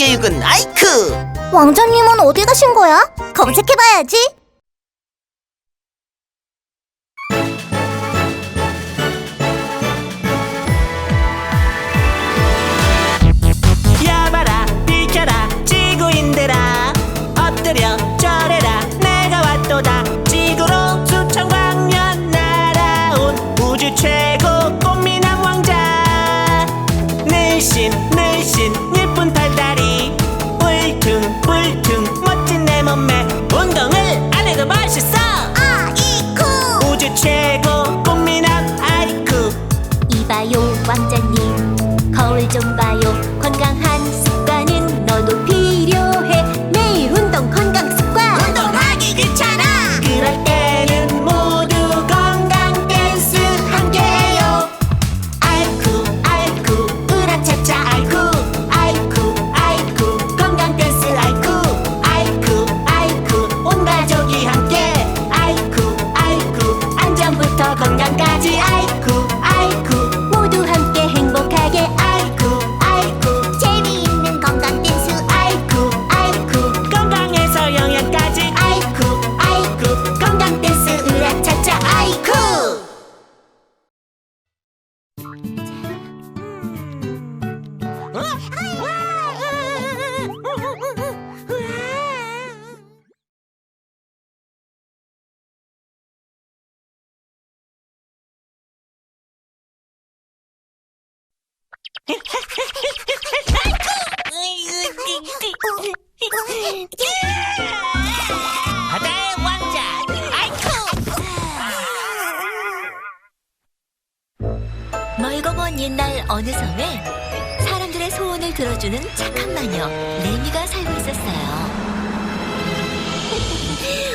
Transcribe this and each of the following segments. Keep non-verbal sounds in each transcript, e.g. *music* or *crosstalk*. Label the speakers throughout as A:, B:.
A: 교육은 아이크.
B: 왕자님은 어디 가신 거야? 검색해봐야지.
A: 야봐라 비켜라 지구인들아 엎드려 절해라 내가 왔도다
B: 왕자님 거울 좀 봐요 건강한
C: 멀고 먼 옛날 어느 섬에 소원을 들어주는 착한 마녀 레미가 살고 있었어요.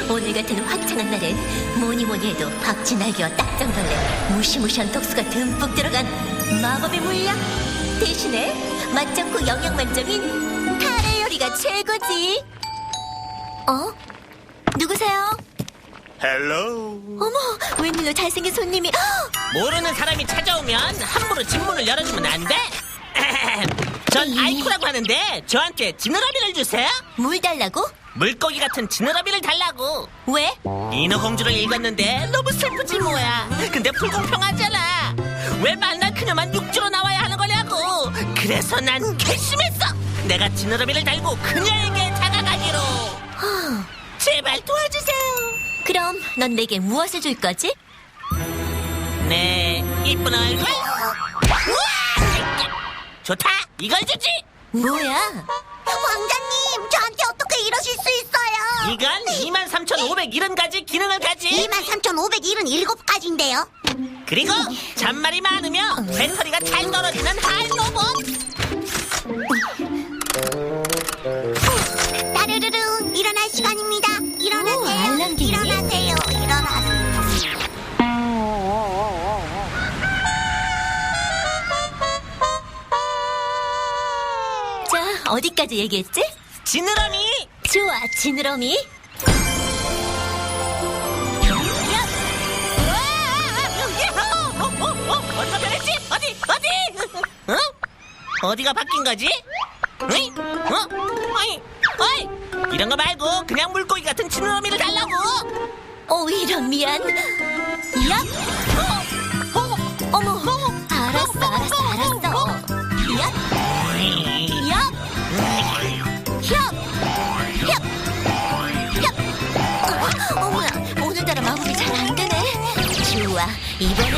C: *laughs* 오늘 같은 화창한 날엔 뭐니 뭐니 해도 박쥐날개와 딱정벌레 무시무시한 독수가 듬뿍 들어간 마법의 물약 대신에 맛좋고 영양 만점인 카레 요리가 최고지. 어? 누구세요?
D: 헬로
C: 어머, 웬일로 잘생긴 손님이 *gasps*
A: 모르는 사람이 찾아오면 함부로 집문을 열어주면 안 돼? *laughs* 전 아이쿠라고 하는데 저한테 지느러미를 주세요?
C: 물 달라고?
A: 물고기 같은 지느러미를 달라고.
C: 왜?
A: 인어공주를 읽었는데 너무 슬프지 뭐야. 근데 불공평하잖아. 왜 만날 그녀만 육지로 나와야 하는 거냐고. 그래서 난 결심했어. 내가 지느러미를 달고 그녀에게 다가가기로. 제발 도와주세요.
C: 그럼 넌 내게 무엇을 줄 거지?
A: 네 이쁜 얼굴! 좋다. 이걸 주지.
C: 뭐야?
B: 왕자님 저한테 어떻게 이러실 수 있어요?
A: 이건 23,570가지 기능을 가진
B: 23,577가지인데요.
A: 그리고 잔말이 많으면 배터리가 잘 떨어지는 하이로봇.
B: 따르르르 일어날 시간입니다. 일어나세요.
C: 오, 알람기네. 어디까지 얘기했지?
A: 지느러미
C: 좋아, 지느러미.
A: 어디가 변했지? 어디 어디 어? 어디가 바뀐 거지? 어이? 어? 어이? 어이? 이런 거 말고 그냥 물고기 같은 지느러미를 달라고
C: 어, 이런 미안. 야! 어, 어, 어머, 알았어, 알았어, 알았어. 야! 야! 협! 협! 협! 어, 어머야, 오늘따라 마무리 잘 안 되네. 좋아, 이번엔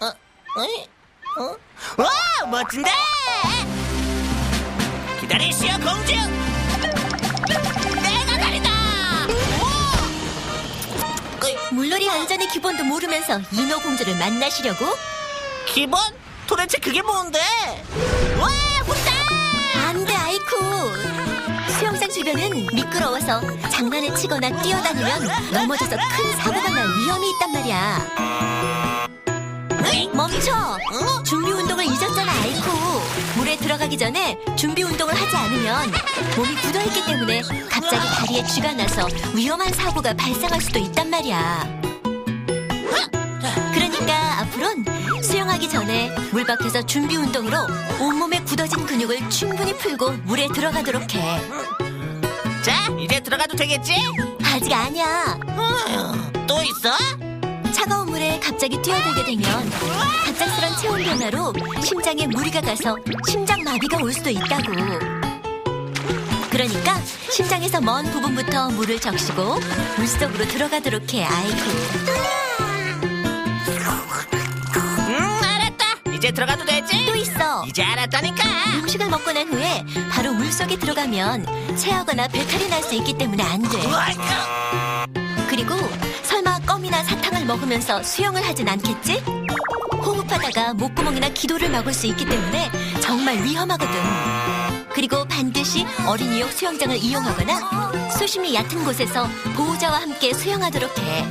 A: 어? 어이? 어? 와 멋진데 기다리시오 공주
C: 물놀이 안전의 기본도 모르면서 인어 공주를 만나시려고?
A: 기본? 도대체 그게 뭔데? 와 물다
C: 안 돼, 아이쿠. 수영장 주변은 미끄러워서 장난을 치거나 뛰어다니면 넘어져서 큰 사고가 날 위험이 있단 말이야. 멈춰!
A: 어?
C: 준비 운동을 잊었잖아, 아이쿠. 물에 들어가기 전에 준비 운동을 하지 않으면 몸이 굳어있기 때문에 갑자기 다리에 쥐가 나서 위험한 사고가 발생할 수도 있단 말이야.
A: 어?
C: 그러니까 앞으론 수영하기 전에 물 밖에서 준비 운동으로 온몸에 굳어진 근육을 충분히 풀고 물에 들어가도록 해.
A: 자, 이제 들어가도 되겠지?
C: 아직 아니야.
A: 음, 또 있어?
C: 차가운 물에 갑자기 뛰어들게 되면 갑작스런 체온 변화로 심장에 무리가 가서 심장 마비가 올 수도 있다고. 그러니까 심장에서 먼 부분부터 물을 적시고 물속으로 들어가도록 해. 아이고.
A: 음, 알았다. 이제 들어가도 되지?
C: 또 있어.
A: 이제 알았다니까.
C: 음식을 먹고 난 후에 바로 물속에 들어가면 체하거나 배탈이 날 수 있기 때문에 안 돼. 그리고 설마 껌이나 사탕을 먹으면서 수영을 하진 않겠지? 호흡하다가 목구멍이나 기도를 막을 수 있기 때문에 정말 위험하거든. 그리고 반드시 어린이용 수영장을 이용하거나 수심이 얕은 곳에서 보호자와 함께 수영하도록 해.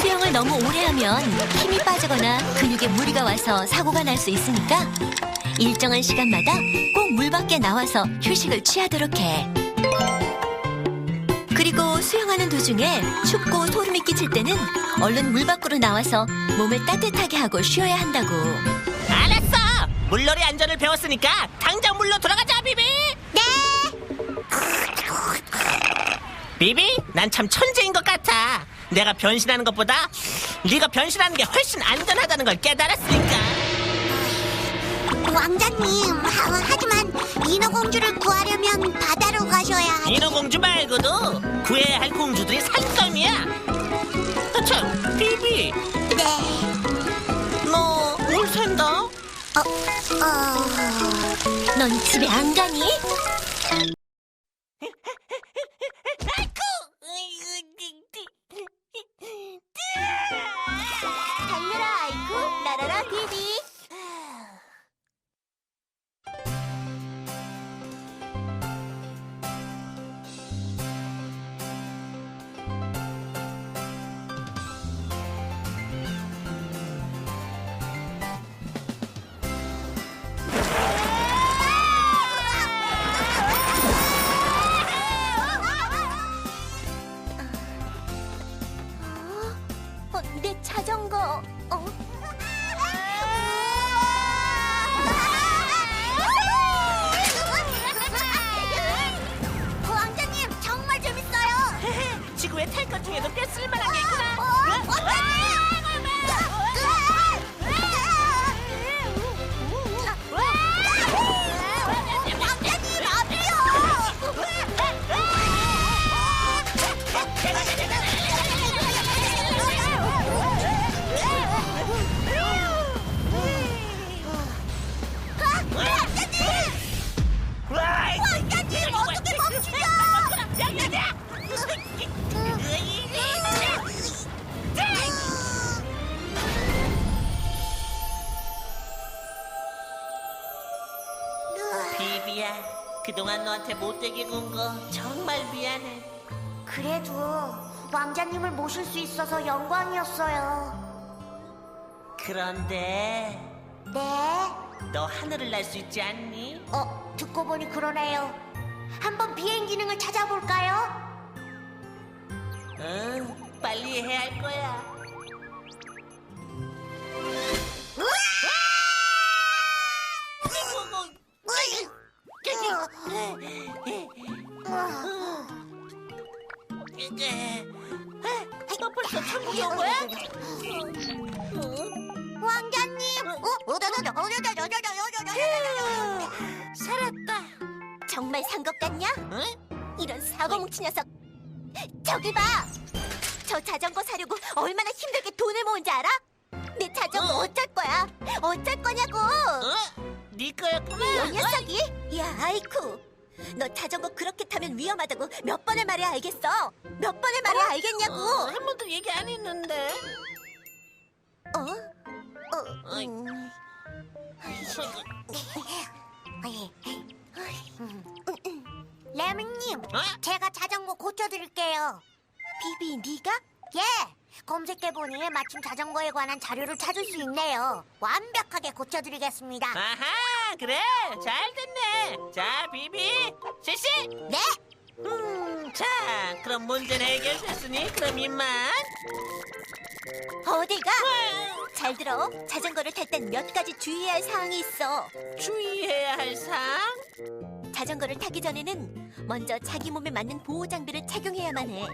C: 수영을 너무 오래 하면 힘이 빠지거나 근육에 무리가 와서 사고가 날 수 있으니까 일정한 시간마다 꼭 물 밖에 나와서 휴식을 취하도록 해. 그리고 수영하는 도중에 춥고 소름이 끼칠 때는 얼른 물 밖으로 나와서 몸을 따뜻하게 하고 쉬어야 한다고.
A: 알았어. 물놀이 안전을 배웠으니까 당장 물로 들어가자, 비비.
B: 네.
A: 비비, 난 참 천재인 것 같아. 내가 변신하는 것보다 네가 변신하는 게 훨씬 안전하다는 걸 깨달았으니까.
B: 왕자님, 하, 하지만 인어공주를 구하려면 바다 로 가셔야 하지.
A: 인어 공주 말고도 구해야 할 공주들이 산더미야. 아, 참, 비비,
B: 네.
A: 너뭘 산다?
B: 어, 어.
C: 넌 집에 안 가니?
A: 그동안 너한테 못되게 군 거 정말 미안해.
B: 그래도 왕자님을 모실 수 있어서 영광이었어요.
A: 그런데
B: 네?
A: 너 하늘을 날 수 있지 않니?
B: 어, 듣고 보니 그러네요. 한번 비행 기능을 찾아볼까요?
A: 응, 빨리 해야 할 거야.
B: 어?
A: 살았다.
C: 정말 산 것 같냐?
A: 응?
C: 이런 사고 뭉치 녀석. 저기 봐. 저 자전거 사려고 얼마나 힘들게 돈을 모은지 알아? 내 자전거
A: 어.
C: 어쩔 거야? 어쩔 거냐고.
A: 어? 네 거였구나.
C: 이 녀석이? 야, 아이쿠. 너 자전거 그렇게 타면 위험하다고 몇 번을 말해야 알겠어? 몇 번을 말해야 알겠냐고.
A: 어, 한 번도 얘기 안 했는데.
C: 어? 어? 음.
B: 레밍님,
A: 어?
B: 제가 자전거 고쳐드릴게요.
C: 비비, 네가?
B: 예! 검색해보니 마침 자전거에 관한 자료를 찾을 수 있네요. 완벽하게 고쳐드리겠습니다.
A: 아하, 그래. 잘 됐네. 자, 비비. 실시.
B: 네!
A: 음, 자, 그럼 문제는 해결됐으니 그럼 이만.
C: 어디가? 잘 들어. 자전거를 탈 땐 몇 가지 주의해야 할 사항이 있어.
A: 주의해야 할 사항?
C: 자전거를 타기 전에는 먼저 자기 몸에 맞는 보호 장비를 착용해야만 해.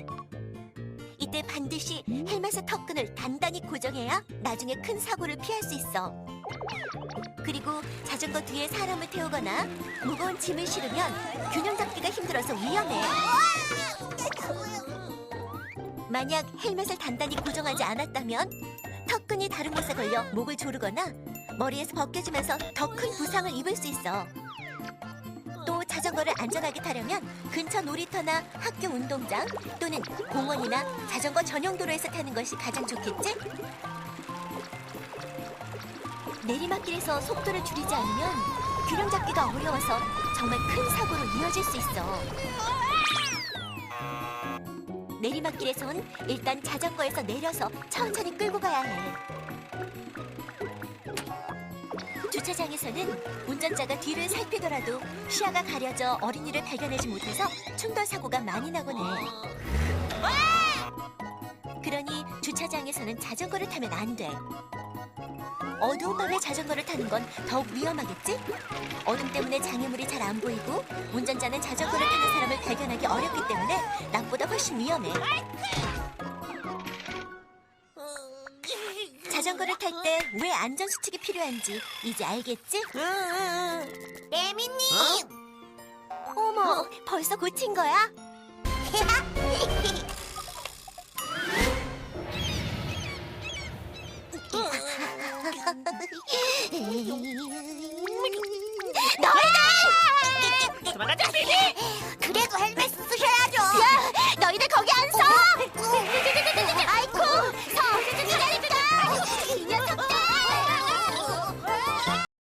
C: 이때 반드시 헬멧의 턱끈을 단단히 고정해야 나중에 큰 사고를 피할 수 있어. 그리고 자전거 뒤에 사람을 태우거나 무거운 짐을 실으면 균형 잡기가 힘들어서 위험해. 만약 헬멧을 단단히 고정하지 않았다면 턱끈이 다른 곳에 걸려 목을 조르거나 머리에서 벗겨지면서 더 큰 부상을 입을 수 있어. 또 자전거를 안전하게 타려면 근처 놀이터나 학교 운동장 또는 공원이나 자전거 전용 도로에서 타는 것이 가장 좋겠지? 내리막길에서 속도를 줄이지 않으면 균형 잡기가 어려워서 정말 큰 사고로 이어질 수 있어. 내리막길에선 일단 자전거에서 내려서 천천히 끌고 가야 해. 주차장에서는 운전자가 뒤를 살피더라도 시야가 가려져 어린이를 발견하지 못해서 충돌 사고가 많이 나곤 해. 그러니 주차장에서는 자전거를 타면 안 돼. 어두운 밤에 자전거를 타는 건 더욱 위험하겠지? 어둠 때문에 장애물이 잘 안 보이고 운전자는 자전거를 타는 사람을 발견하기 어렵기 때문에 낮보다 훨씬 위험해. 자전거를 탈 때 왜 안전수칙이 필요한지 이제 알겠지?
B: 레미님!
C: 어머, 벌써 고친 거야? *laughs*